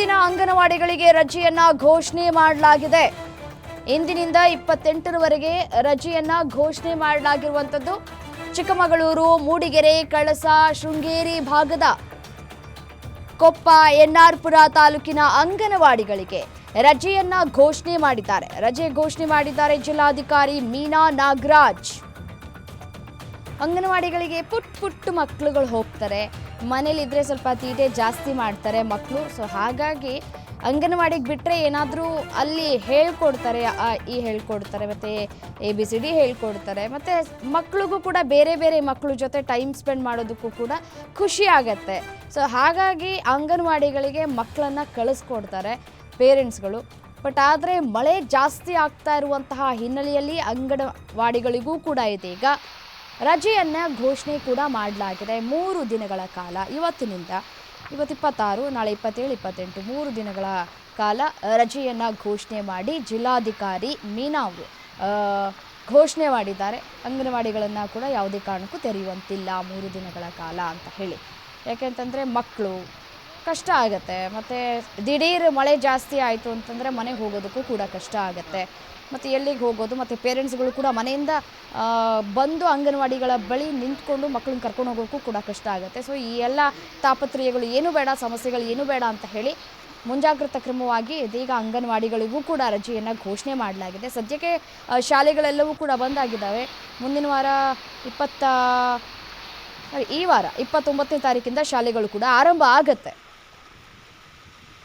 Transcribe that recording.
ದಿನ ಅಂಗನವಾಡಿಗಳಿಗೆ ರಜೆಯನ್ನ ಘೋಷಣೆ ಮಾಡಲಾಗಿದೆ. ಇಂದಿನಿಂದ ಇಪ್ಪತ್ತೆಂಟರವರೆಗೆ ರಜೆಯನ್ನ ಘೋಷಣೆ ಮಾಡಲಾಗಿರುವಂಥದ್ದು. ಚಿಕ್ಕಮಗಳೂರು, ಮೂಡಿಗೆರೆ, ಕಳಸ, ಶೃಂಗೇರಿ ಭಾಗದ ಕೊಪ್ಪ, ಎನ್ಆರ್ಪುರ ತಾಲೂಕಿನ ಅಂಗನವಾಡಿಗಳಿಗೆ ರಜೆಯನ್ನ ಘೋಷಣೆ ಮಾಡಿದ್ದಾರೆ. ರಜೆ ಘೋಷಣೆ ಮಾಡಿದ್ದಾರೆ ಜಿಲ್ಲಾಧಿಕಾರಿ ಮೀನಾ ನಾಗರಾಜ್. ಅಂಗನವಾಡಿಗಳಿಗೆ ಪುಟ್ ಪುಟ್ಟು ಮಕ್ಕಳುಗಳು ಹೋಗ್ತಾರೆ. ಮನೇಲಿದ್ರೆ ಸ್ವಲ್ಪ ತೀಟೆ ಜಾಸ್ತಿ ಮಾಡ್ತಾರೆ ಮಕ್ಕಳು ಸೊ ಹಾಗಾಗಿ ಅಂಗನವಾಡಿಗೆ ಬಿಟ್ಟರೆ ಏನಾದರೂ ಅಲ್ಲಿ ಹೇಳ್ಕೊಡ್ತಾರೆ ಈ ಹೇಳ್ಕೊಡ್ತಾರೆ, ಮತ್ತು ಎ ಬಿ ಸಿ ಡಿ ಹೇಳ್ಕೊಡ್ತಾರೆ. ಮತ್ತು ಮಕ್ಕಳಿಗೂ ಕೂಡ ಬೇರೆ ಬೇರೆ ಮಕ್ಕಳ ಜೊತೆ ಟೈಮ್ ಸ್ಪೆಂಡ್ ಮಾಡೋದಕ್ಕೂ ಕೂಡ ಖುಷಿ ಆಗತ್ತೆ. ಸೊ ಹಾಗಾಗಿ ಅಂಗನವಾಡಿಗಳಿಗೆ ಮಕ್ಕಳನ್ನು ಕಳಿಸ್ಕೊಡ್ತಾರೆ ಪೇರೆಂಟ್ಸ್ಗಳು. ಬಟ್ ಆದರೆ ಮಳೆ ಜಾಸ್ತಿ ಆಗ್ತಾ ಇರುವಂತಹ ಹಿನ್ನೆಲೆಯಲ್ಲಿ ಅಂಗನವಾಡಿಗಳಿಗೂ ಕೂಡ ಇದೀಗ ರಜೆಯನ್ನು ಘೋಷಣೆ ಕೂಡ ಮಾಡಲಾಗಿದೆ. ಮೂರು ದಿನಗಳ ಕಾಲ, ಇವತ್ತಿನಿಂದ ಇವತ್ತು ಇಪ್ಪತ್ತಾರು, ನಾಳೆ ಇಪ್ಪತ್ತೇಳು, ಇಪ್ಪತ್ತೆಂಟು, ಮೂರು ದಿನಗಳ ಕಾಲ ರಜೆಯನ್ನು ಘೋಷಣೆ ಮಾಡಿ ಜಿಲ್ಲಾಧಿಕಾರಿ ಮೀನಾ ಅವರು ಘೋಷಣೆ ಮಾಡಿದ್ದಾರೆ. ಅಂಗನವಾಡಿಗಳನ್ನು ಕೂಡ ಯಾವುದೇ ಕಾರಣಕ್ಕೂ ತೆರೆಯುವಂತಿಲ್ಲ ಮೂರು ದಿನಗಳ ಕಾಲ ಅಂತ ಹೇಳಿ. ಯಾಕೆಂತಂದರೆ ಮಕ್ಕಳು ಕಷ್ಟ ಆಗುತ್ತೆ. ಮತ್ತು ದಿಢೀರ್ ಮಳೆ ಜಾಸ್ತಿ ಆಯಿತು ಅಂತಂದರೆ ಮನೆಗೆ ಹೋಗೋದಕ್ಕೂ ಕೂಡ ಕಷ್ಟ ಆಗುತ್ತೆ. ಮತ್ತು ಎಲ್ಲಿಗೆ ಹೋಗೋದು, ಮತ್ತು ಪೇರೆಂಟ್ಸ್ಗಳು ಕೂಡ ಮನೆಯಿಂದ ಬಂದು ಅಂಗನವಾಡಿಗಳ ಬಳಿ ನಿಂತ್ಕೊಂಡು ಮಕ್ಕಳನ್ನ ಕರ್ಕೊಂಡು ಹೋಗೋಕ್ಕೂ ಕೂಡ ಕಷ್ಟ ಆಗುತ್ತೆ. ಸೊ ಈ ಎಲ್ಲ ತಾಪತ್ರಯಗಳು ಏನು ಬೇಡ, ಸಮಸ್ಯೆಗಳು ಏನು ಬೇಡ ಅಂತ ಹೇಳಿ ಮುಂಜಾಗ್ರತಾ ಕ್ರಮವಾಗಿ ಇದೀಗ ಅಂಗನವಾಡಿಗಳಿಗೂ ಕೂಡ ರಜೆಯನ್ನು ಘೋಷಣೆ ಮಾಡಲಾಗಿದೆ. ಸದ್ಯಕ್ಕೆ ಶಾಲೆಗಳೆಲ್ಲವೂ ಕೂಡ ಬಂದಾಗಿದ್ದಾವೆ. ಮುಂದಿನ ವಾರ ಇಪ್ಪತ್ತ, ಈ ವಾರ ಇಪ್ಪತ್ತೊಂಬತ್ತನೇ ತಾರೀಕಿಂದ ಶಾಲೆಗಳು ಕೂಡ ಆರಂಭ ಆಗುತ್ತೆ.